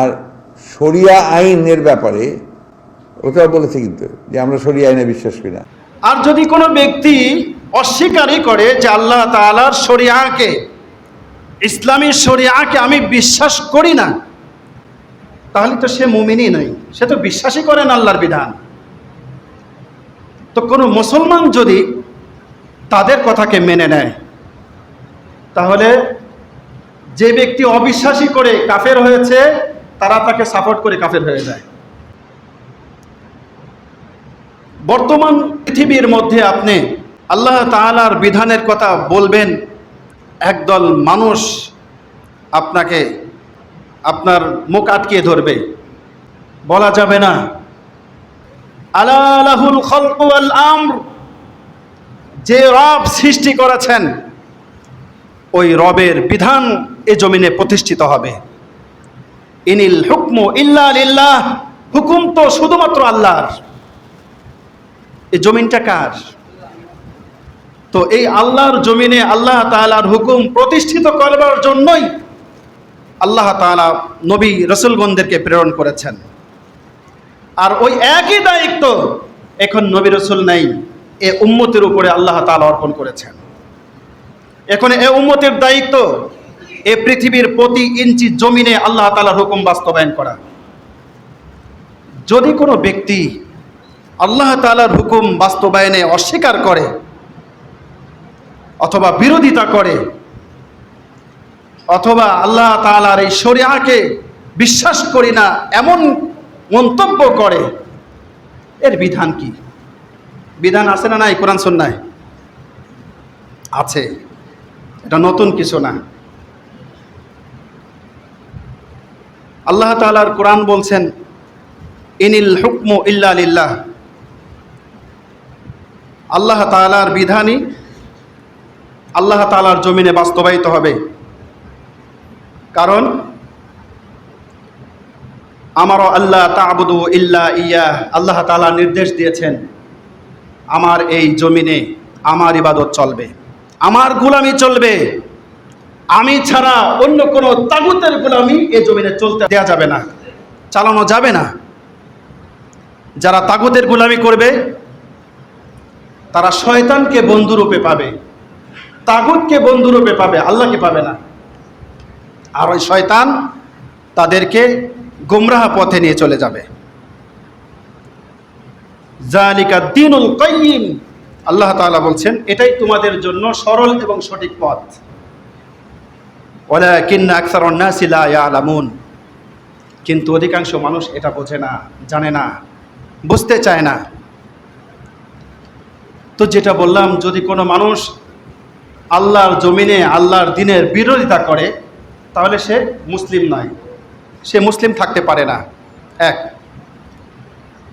আর শরিয়া আইনের ব্যাপারে ওটাও বলেছে কিন্তু, যে আমরা শরিয়া আইনে বিশ্বাস করি না। আর যদি কোনো ব্যক্তি অস্বীকারই করে যে আল্লাহ তাআলার শরিয়াকে, ইসলামী শরিয়াকে আমি বিশ্বাস করি না, তাহলে তো সে মুমিনই নয়। সে তো বিশ্বাসই করে না আল্লাহর বিধান। তো কোনো মুসলমান যদি তাদের কথাকে মেনে নেয়, তাহলে যে ব্যক্তি অবিশ্বাসী করে কাফের হয়েছে তারা তাকে সাপোর্ট করে কাফের হয়ে যায়। বর্তমান পৃথিবীর মধ্যে আপনি আল্লাহ তাআলার বিধানের কথা বলবেন, একদল মানুষ আপনাকে আপনার মুখ আটকিয়ে ধরবে। বলা যাবে না। আলাহুল খলক ওয়াল আমর, যে রব সৃষ্টি করেছেন, ওই রবের বিধান এ জমিনে প্রতিষ্ঠিত হবে। ইনিল হুকমু ইল্লা হুকুম তো শুধুমাত্র আল্লাহর। এই জমিনটা কার? তো এই আল্লাহর জমিনে আল্লাহ তাআলার হুকুম প্রতিষ্ঠিত করবার জন্যই আল্লাহ তাআলা নবী রসুলগণদেরকে প্রেরণ করেছেন। আর ওই একই দায়িত্ব এখন নবী রসুল নেই, এ উম্মতের উপরে আল্লাহ তাআলা অর্পণ করেছেন। এখন এ উম্মতের দায়িত্ব এ পৃথিবীর প্রতি ইঞ্চি জমিনে আল্লাহ তাআলার হুকুম বাস্তবায়ন করা। যদি কোনো ব্যক্তি আল্লাহ তাআলার হুকুম বাস্তবায়নে অস্বীকার করে অথবা বিরোধিতা করে অথবা আল্লাহ তাআলার এই শরিয়াকে বিশ্বাস করি না, এমন মন্তব্য করে, এর বিধান কি? বিধান আছে না নাই? কোরআন সন্ন্যায় আছে। এটা নতুন কিছু না। আল্লাহ তালার কোরআন বলছেন, ইনিল হুকম ইল্লা লিল্লাহ। আল্লাহ তাআলার বিধানই আল্লাহ তালার জমিনে বাস্তবায়িত হবে। কারণ আমারও আল্লাহ তাবুদু ইল্লা ইয়া। আল্লাহ তাআলা নির্দেশ দিয়েছেন, আমার এই জমিনে আমার ইবাদত চলবে, আমার গুলামি চলবে। আমি ছাড়া অন্য কোনো তাগুতের গুলামি এই জমিনে চলতে দেওয়া যাবে না, চালানো যাবে না। যারা তাগুতের গুলামি করবে, তারা শয়তানকে বন্ধুরূপে পাবে, তাগুতকে বন্ধুরূপে পাবে, আল্লাহকে পাবে না। আর ওই শয়তান তাদেরকে গুমরাহ পথে নিয়ে চলে যাবে। জালিকা দিনুল কাইয়িম। আল্লাহ তাআলা বলছেন, এটাই তোমাদের জন্য সরল এবং সঠিক পথ। ওয়ালাকিন্না আকসারুন নাসি লা ইয়ালামুন। কিন্তু অধিকাংশ মানুষ এটা বোঝে না, জানে না, বুঝতে চায় না। তো যেটা বললাম, যদি কোনো মানুষ আল্লাহর জমিনে, আল্লাহর দিনের বিরোধিতা করে, তাহলে সে মুসলিম নয়। সে মুসলিম থাকতে পারে না। এক,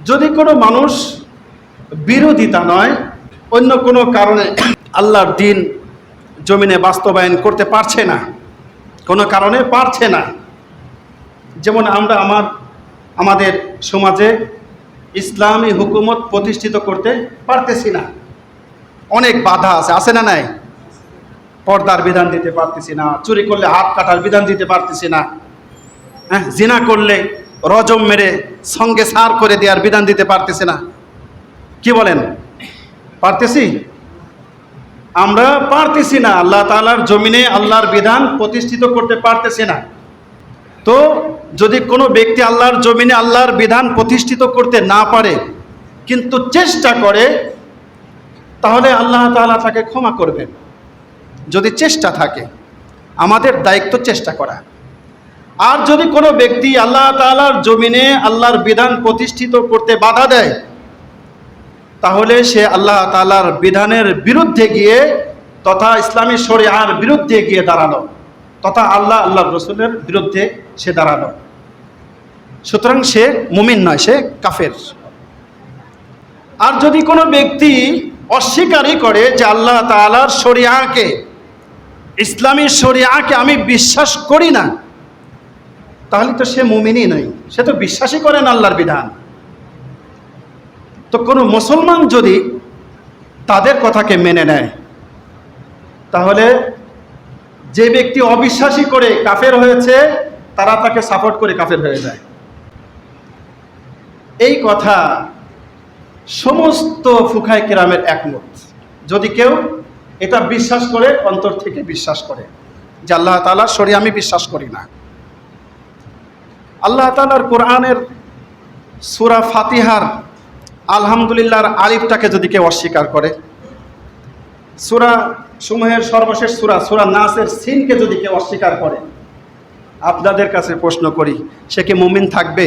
যদি কোনো মানুষ বিরোধিতা নয়, অন্য কোনো কারণে আল্লাহর দিন জমিনে বাস্তবায়ন করতে পারছে না কোনো কারণে পারছে না। যেমন আমরা আমার, আমাদের সমাজে ইসলামী হুকুমত প্রতিষ্ঠিত করতে পারতেছি না। অনেক বাধা আছে আছে না নাই? পর্দার বিধান দিতে পারতেছি না, চুরি করলে হাত কাটার বিধান দিতে পারতেছি না। হ্যাঁ জিনা করলে রজম মেরে সঙ্গে সার করে দেওয়ার বিধান দিতে পারতেছি না। কি বলেন? পারতেছি? আমরা পারতেছি না। আল্লাহ তাআলার জমিনে আল্লাহর বিধান প্রতিষ্ঠিত করতে পারতেছি না। তো যদি কোনো ব্যক্তি আল্লাহর জমিনে আল্লাহর বিধান প্রতিষ্ঠিত করতে না পারে, কিন্তু চেষ্টা করে, তাহলে আল্লাহ তাআলা তাকে ক্ষমা করবেন। যদি চেষ্টা থাকে, আমাদের দায়িত্ব চেষ্টা করা। আর যদি কোনো ব্যক্তি আল্লাহ তাআলার জমিনে আল্লাহর বিধান প্রতিষ্ঠিত করতে বাধা দেয় তাহলে সে আল্লাহ তাআলার বিধানের বিরুদ্ধে গিয়ে তথা ইসলামী শরিয়ার বিরুদ্ধে গিয়ে দাঁড়ানো তথা আল্লাহ আল্লাহ রসুলের বিরুদ্ধে সে দাঁড়ানো সুতরাং সে মুমিন নয়, সে কাফের। আর যদি কোনো ব্যক্তি অস্বীকারই করে যে আল্লাহ তালার শরিয়াকে, ইসলামী শরিয়াকে আমি বিশ্বাস করি না, তাহলে তো সে মুমিনই নয়। সে তো বিশ্বাসই করে না আল্লাহর বিধান। তো কোনো মুসলমান যদি তাদের কথাকে মেনে নেয়, তাহলে যে ব্যক্তি অবিশ্বাসী করে কাফের হয়েছে, তারা তাকে সাপোর্ট করে কাফের হয়ে যায়। এই কথা সমস্ত ফুখাই কেরামের একমত। যদি কেউ এটা বিশ্বাস করে, অন্তর থেকে বিশ্বাস করে যে আল্লাহ তালার সরি আমি বিশ্বাস করি না। আল্লাহ তালার কোরআনের সুরা ফাতিহার আলহামদুলিল্লাহর আলিফটাকে যদি কেউ অস্বীকার করে, সুরা সমূহের সর্বশেষ সুরা সুরা নাসের সিনকে যদি কেউ অস্বীকার করে, আপনাদের কাছে প্রশ্ন করি, সে কি মুমিন থাকবে?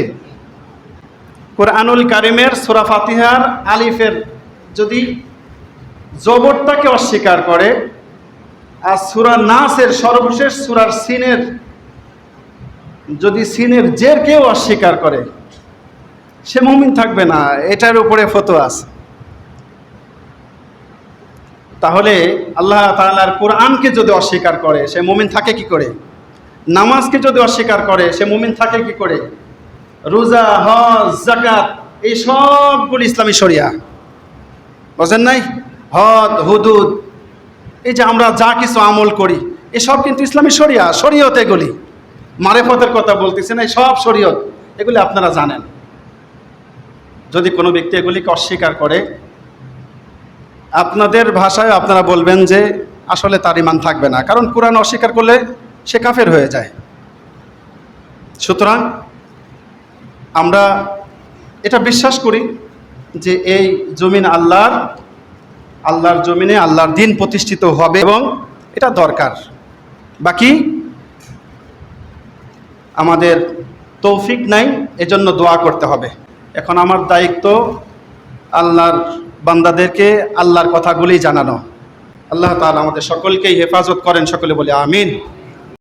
কোরআনুল কারিমের সুরা ফাতিহার আলিফের যদি জবরটাকে অস্বীকার করে, আর সুরা নাসের সর্বশেষ সুরার সিনের যদি সিনের জের কেউ অস্বীকার করে সে মুমিন থাকবে না, এটার উপরে ফতো আছে। তাহলে আল্লাহ তাআলার কোরআনকে যদি অস্বীকার করে, সে মুমিন থাকে কি করে? নামাজকে যদি অস্বীকার করে, সে মুমিন থাকে কি করে? রোজা, হজ জাকাত এই সবগুলি ইসলামী শরিয়া। বুঝেন নাই? হদ, হুদুদ, এই যে আমরা যা কিছু আমল করি এসব কিন্তু ইসলামী শরিয়া, শরীয়ত এগুলি। মারেফতের কথা বলতেছে না সব শরীয়ত, এগুলি আপনারা জানেন। যদি কোনো ব্যক্তি এগুলিকে অস্বীকার করে, আপনাদের ভাষায় আপনারা বলবেন যে আসলে তার ইমান থাকবে না। কারণ কোরআন অস্বীকার করলে সে কাফের হয়ে যায়। সুতরাং আমরা এটা বিশ্বাস করি যে এই জমিন আল্লাহর আল্লাহর জমিনে আল্লাহর দিন প্রতিষ্ঠিত হবে এবং এটা দরকার। বাকি আমাদের তৌফিক নাই, এজন্য দোয়া করতে হবে। এখন আমার দায়িত্ব আল্লাহর বান্দাদেরকে আল্লাহর কথাগুলি জানানো। আল্লাহ তালা আমাদের সকলকেই হেফাজত করেন, সকলে বলে আমিন।